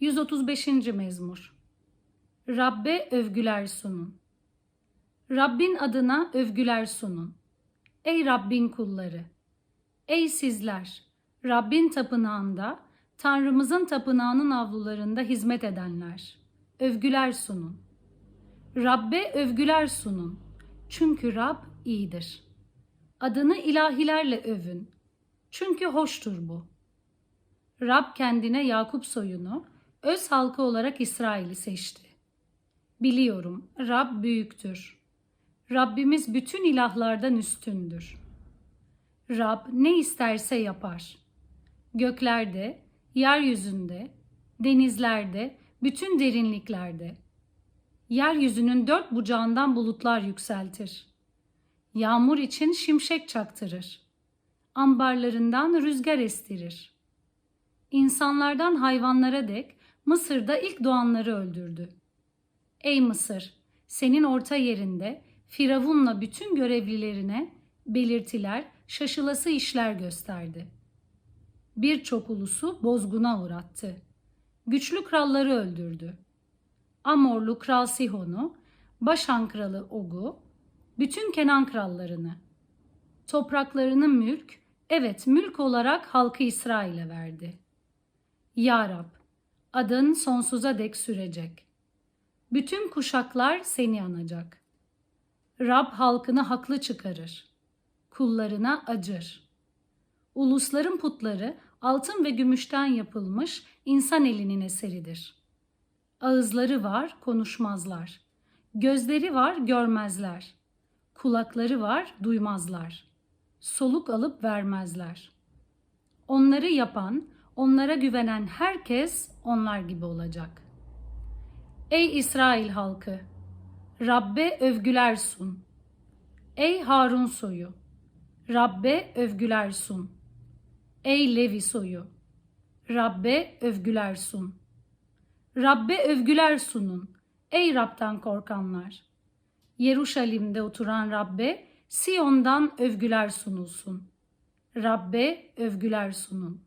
135. mezmur Rabbe övgüler sunun. Rabbin adına övgüler sunun. Ey Rabbin kulları! Ey sizler! Rabbin tapınağında, Tanrımızın tapınağının avlularında hizmet edenler! Övgüler sunun. Rabbe övgüler sunun. Çünkü Rab iyidir. Adını ilahilerle övün. Çünkü hoştur bu. Rab kendine Yakup soyunu, öz halkı olarak İsrail'i seçti. Biliyorum Rab büyüktür. Rabbimiz bütün ilahlardan üstündür. Rab ne isterse yapar. Göklerde, yeryüzünde, denizlerde, bütün derinliklerde. Yeryüzünün dört bucağından bulutlar yükseltir. Yağmur için şimşek çaktırır. Ambarlarından rüzgar estirir. İnsanlardan hayvanlara dek Mısır'da ilk doğanları öldürdü. Ey Mısır, senin orta yerinde Firavun'la bütün görevlilerine belirtiler, şaşılası işler gösterdi. Birçok ulusu bozguna uğrattı. Güçlü kralları öldürdü. Amorlu kral Sihon'u, Başan kralı Og'u, bütün Kenan krallarını, topraklarını mülk, evet mülk olarak halkı İsrail'e verdi. Ya Rab, adın sonsuza dek sürecek. Bütün kuşaklar seni anacak. Rab halkını haklı çıkarır. Kullarına acır. Ulusların putları altın ve gümüşten yapılmış insan elinin eseridir. Ağızları var, konuşmazlar. Gözleri var, görmezler. Kulakları var, duymazlar. Soluk alıp vermezler. Onları yapan, onlara güvenen herkes onlar gibi olacak. Ey İsrail halkı! Rabbe övgüler sun. Ey Harun soyu! Rabbe övgüler sun. Ey Levi soyu! Rabbe övgüler sun. Rabbe övgüler sunun. Ey Rab'dan korkanlar! Yeruşalim'de oturan Rabbe, Siyon'dan övgüler sunulsun. Rabbe övgüler sunun.